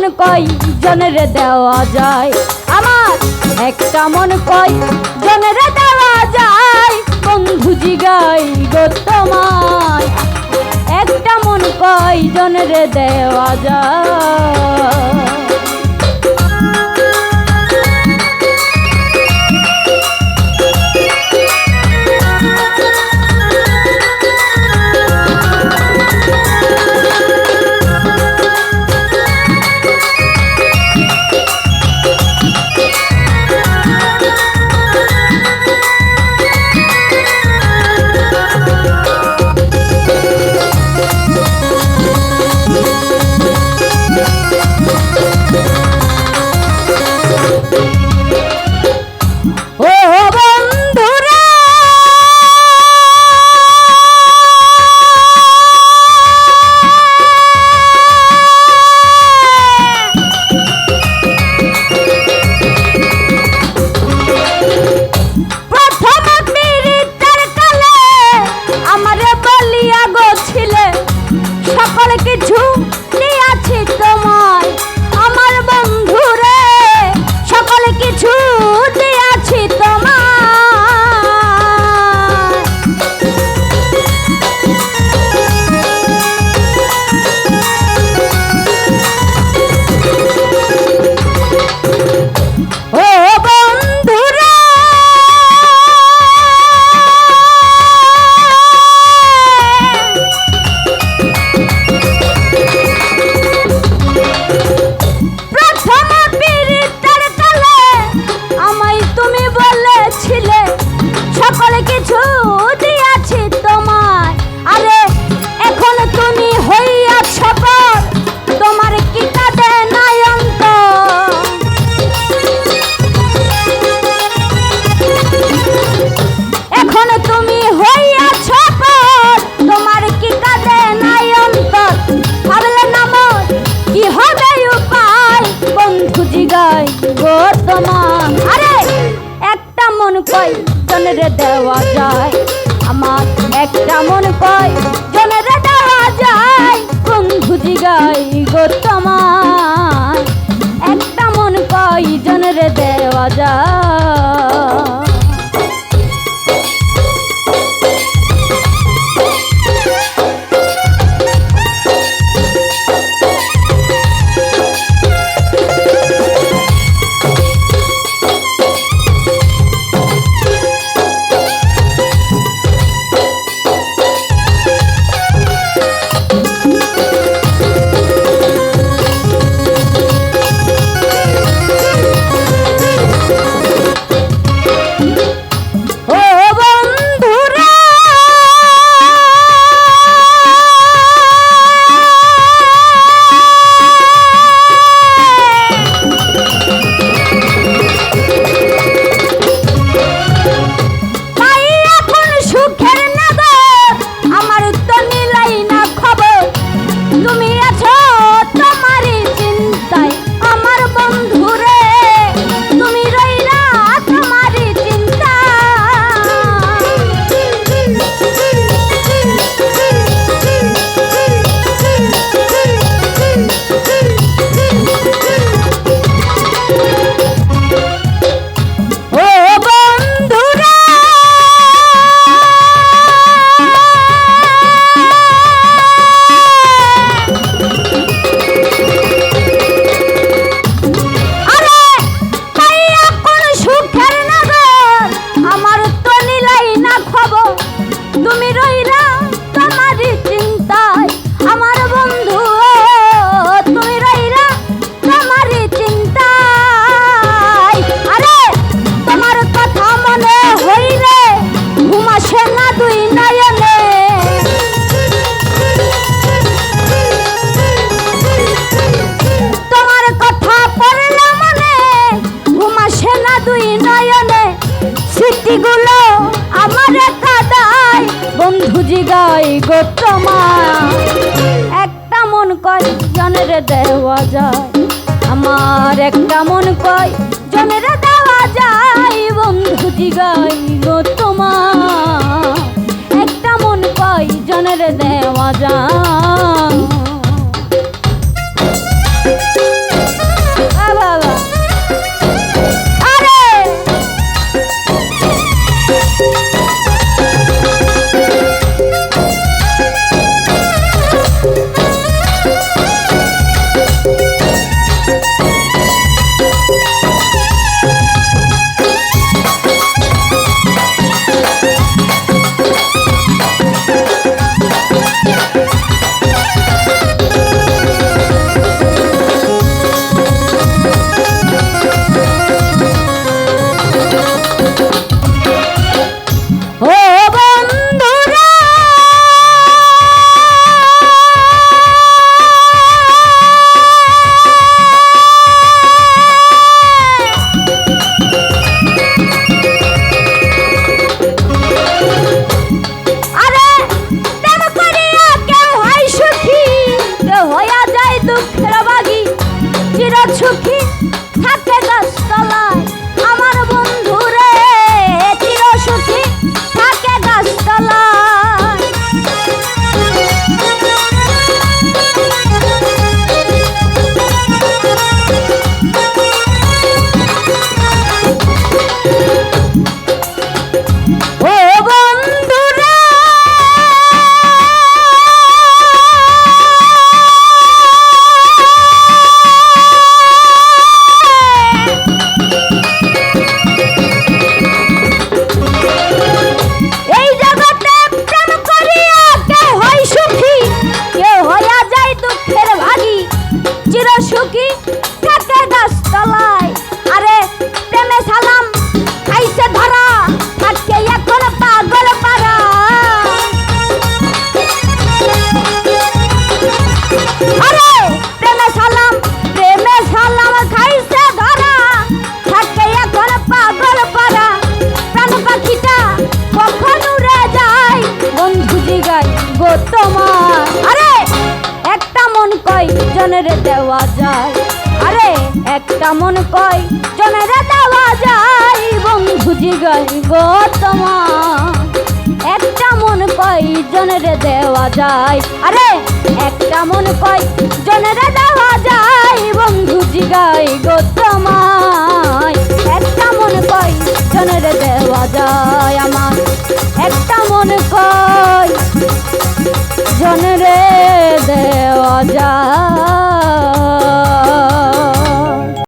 মন কই জনের দেওয়া যায়। আমার একটা মন কই জনের দেওয়া যায়। বন্ধু জিগাই গোতমায় একটা মন কই জনের দেওয়া যায়। জনের দেওয়া যায়। আমার একটা মনে পায় জনের রাঙা তুই তোমার কথা দুই স্মৃতিগুলো আমার গো একটা মন কয়, জনের দেওয়া যায়। আমার একটা মন কয়, জনের দেওয়া যায়, বন্ধু জিগাই গো তোমার খাইছে ধরা। থাকে এখন পাগল পারা যায়? গো তোমার। আরে, একটা মন কই জনের দেওয়া যায়। আরে, একটা মন কই জনের জিগাই গো তোমার। একটা মন কই জনের দেওয়া যায়? আরে, একটা মন কই জনের দেওয়া যায়? বন্ধু জিগাই গো তোমায়। একটা মন কই জনের দেওয়া যায় আমার। একটা মন কই জনরে দেওয়া যায়।